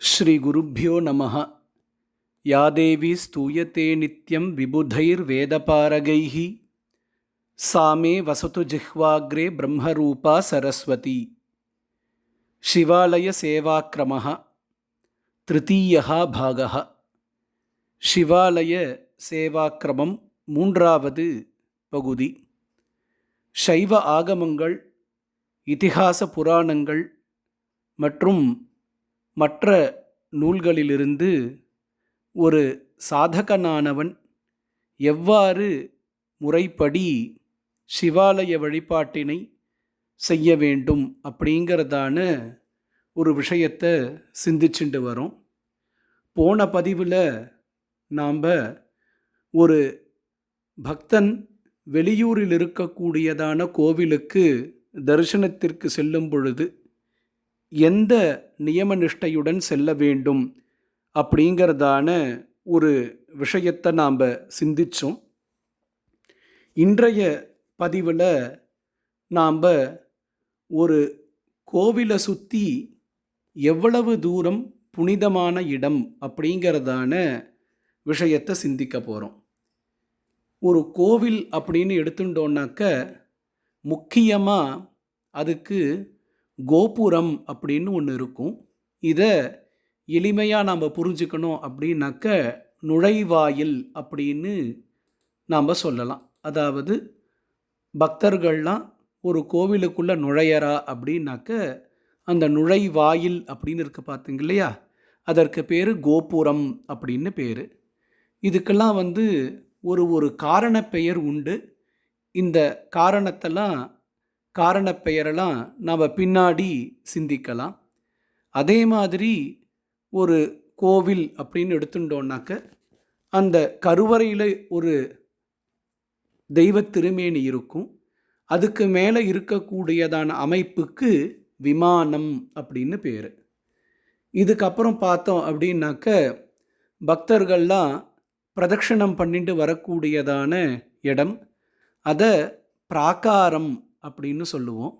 ஸ்ரீகுருப்போ நம யாதேவி ஸ்தூயத்தே நித்யம் விபுதைர்வேதபாரகை சாமே வசது ஜிஹ்வாக்ரே பிரம்மரூபா சரஸ்வதி. சிவாலய சேவாக்கிரம திருத்தீய பாக சிவாலய சேவாக்கிரமம் மூன்றாவது பகுதி. சைவ ஆகமங்கள் இதிகாச புராணங்கள் மற்றும் மற்ற நூல்களிலிருந்து ஒரு சாதகனானவன் எவ்வாறு முறைப்படி சிவாலய வழிபாட்டினை செய்ய வேண்டும் அப்படிங்கிறதான ஒரு விஷயத்தை சிந்திச்சுட்டு வரோம். போன பதிவில் நாம் ஒரு பக்தன் வெளியூரில் இருக்கக்கூடியதான கோவிலுக்கு தரிசனத்திற்கு செல்லும் பொழுது எந்த நியம நிஷ்டையுடன் செல்ல வேண்டும் அப்படிங்கிறதான ஒரு விஷயத்தை நாம் சிந்தித்தோம் இன்றைய பதிவில் நாம் ஒரு கோவிலை சுற்றி எவ்வளவு தூரம் புனிதமான இடம் அப்படிங்கிறதான விஷயத்தை சிந்திக்க போகிறோம் ஒரு கோவில் அப்படின்னு எடுத்துட்டோன்னாக்க முக்கியமாக அதுக்கு கோபுரம் அப்படின்னு ஒன்று இருக்கும். இதை எளிமையாக நாம் புரிஞ்சுக்கணும் அப்படின்னாக்க நுழைவாயில் அப்படின்னு நாம் சொல்லலாம். அதாவது பக்தர்கள்லாம் ஒரு கோவிலுக்குள்ளே நுழையறா அப்படின்னாக்க அந்த நுழைவாயில் அப்படின்னு இருக்க பார்த்தீங்க இல்லையா? அதற்கு பேர் கோபுரம் அப்படின்னு பேர். இதுக்கெல்லாம் வந்து ஒரு ஒரு காரண பெயர் உண்டு. இந்த காரணத்தெல்லாம் காரணப் பெயரெல்லாம் நாம் பின்னாடி சிந்திக்கலாம். அதே மாதிரி ஒரு கோவில் அப்படின்னு எடுத்துட்டோம்னாக்க அந்த கருவறையில் ஒரு தெய்வ திருமேனி இருக்கும். அதுக்கு மேலே இருக்கக்கூடியதான அமைப்புக்கு விமானம் அப்படின்னு பேர். இதுக்கப்புறம் பார்த்தோம் அப்படின்னாக்க பக்தர்கள்லாம் பிரதட்சணம் பண்ணிட்டு வரக்கூடியதான இடம். அதை பிராகாரம் அப்படின்னு சொல்லுவோம்.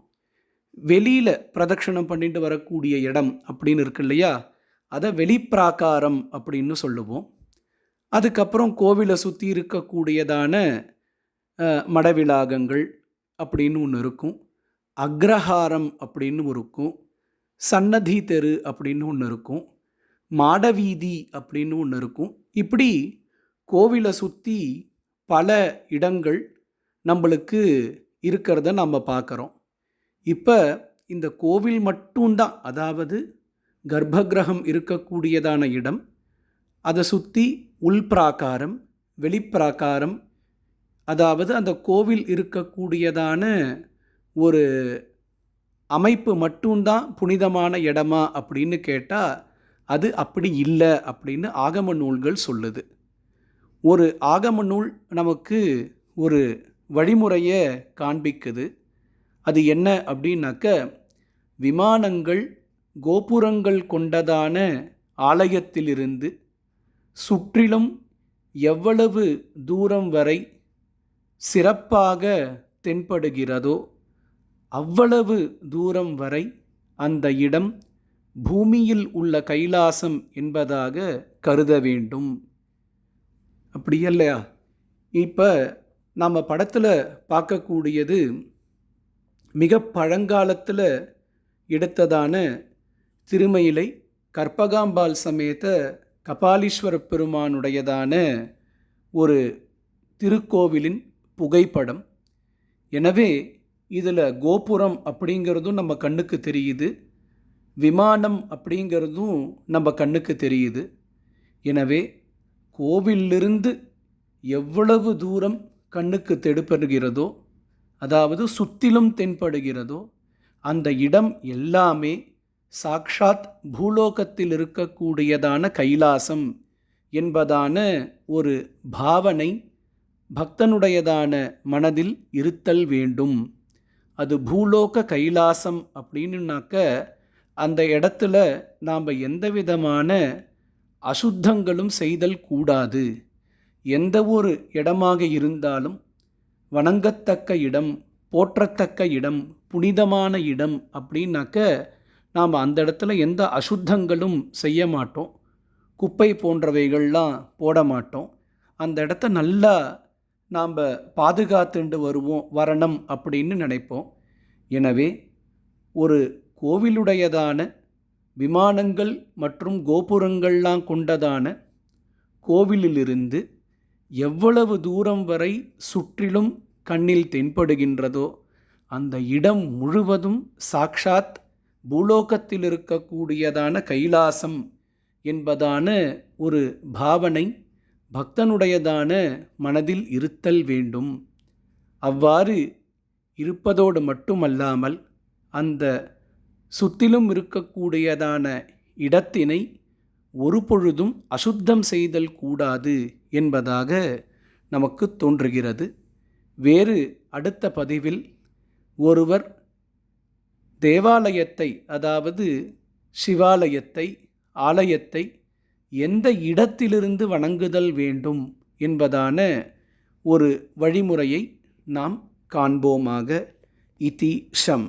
வெளியில் பிரதட்சணம் பண்ணிட்டு வரக்கூடிய இடம் அப்படின்னு இருக்கு இல்லையா? அதை வெளிப்பிராகாரம் அப்படின்னு சொல்லுவோம். அதுக்கப்புறம் கோவிலை சுற்றி இருக்கக்கூடியதான மடவிலாகங்கள் அப்படின்னு ஒன்று இருக்கும். அக்ரஹாரம் அப்படின்னு இருக்கும். சன்னதி தெரு அப்படின்னு ஒன்று இருக்கும். மாடவீதி அப்படின்னு ஒன்று இருக்கும். இப்படி கோவிலை சுற்றி பல இடங்கள் நம்மளுக்கு இருக்கிறத நம்ம பார்க்குறோம். இப்போ இந்த கோவில் மட்டும்தான் அதாவது கர்ப்பகிரகம் இருக்கக்கூடியதான இடம் அதை சுற்றி உள்பிராகாரம் வெளிப்பிராகாரம் அதாவது அந்த கோவில் இருக்கக்கூடியதான ஒரு அமைப்பு மட்டும்தான் புனிதமான இடமா அப்படின்னு கேட்டால் அது அப்படி இல்லை அப்படின்னு ஆகம நூல்கள் சொல்லுது. ஒரு ஆகம நூல் நமக்கு ஒரு வழிமுறையை காண்பிக்குது. அது என்ன அப்படின்னாக்க விமானங்கள் கோபுரங்கள் கொண்டதான ஆலயத்திலிருந்து சுற்றிலும் எவ்வளவு தூரம் வரை சிறப்பாக தென்படுகிறதோ அவ்வளவு தூரம் வரை அந்த இடம் பூமியில் உள்ள கைலாசம் என்பதாக கருத வேண்டும். அப்படி இல்லையா? இப்போ நாம் படத்தில் பார்க்கக்கூடியது மிக பழங்காலத்தில் எடுத்ததான திருமயிலை கற்பகாம்பாள் சமேத கபாலீஸ்வர பெருமானுடையதான ஒரு திருக்கோவிலின் புகைப்படம். எனவே இதில் கோபுரம் அப்படிங்கிறதும் நம்ம கண்ணுக்கு தெரியுது. விமானம் அப்படிங்கிறதும் நம்ம கண்ணுக்கு தெரியுது. எனவே கோவிலிருந்து எவ்வளவு தூரம் கண்ணுக்கு தெடுப்படுகிறதோ அதாவது சுத்திலும் தென்படுகிறதோ அந்த இடம் எல்லாமே சாக்ஷாத் பூலோகத்தில் இருக்கக்கூடியதான கைலாசம் என்பதான ஒரு பாவனை பக்தனுடையதான மனதில் இருத்தல் வேண்டும். அது பூலோக கைலாசம் அப்படின்னுனாக்க அந்த இடத்துல நாம் எந்த விதமான அசுத்தங்களும் செய்தல் கூடாது. எந்த ஒரு இடமாக இருந்தாலும் வணங்கத்தக்க இடம் போற்றத்தக்க இடம் புனிதமான இடம் அப்படின்னாக்க நாம் அந்த இடத்துல எந்த அசுத்தங்களும் செய்ய மாட்டோம். குப்பை போன்றவைகள்லாம் போட மாட்டோம். அந்த இடத்த நல்லா நாம் பாதுகாத்துண்டு வருவோம் வரணும் அப்படின்னு நினைப்போம். எனவே ஒரு கோவிலுடையதான விமானங்கள் மற்றும் கோபுரங்கள்லாம் கொண்டதான கோவிலிலிருந்து எவ்வளவு தூரம் வரை சுற்றிலும் கண்ணில் தென்படுகின்றதோ அந்த இடம் முழுவதும் சாக்ஷாத் பூலோகத்தில் இருக்கக்கூடியதான கைலாசம் என்பதான ஒரு பாவனை பக்தனுடையதான மனதில் இருத்தல் வேண்டும். அவ்வாறு இருப்பதோடு மட்டுமல்லாமல் அந்த சுத்திலும் இருக்கக்கூடியதான இடத்தினை ஒரு பொழுதும் அசுத்தம் செய்தல் கூடாது. என்பதாக நமக்கு தோன்றுகிறது. வேறு அடுத்த பதிவில் ஒருவர் தேவாலயத்தை அதாவது சிவாலயத்தை ஆலயத்தை எந்த இடத்திலிருந்து வணங்குதல் வேண்டும் என்பதான ஒரு வழிமுறையை நாம் காண்போமாக. இதி ஷம்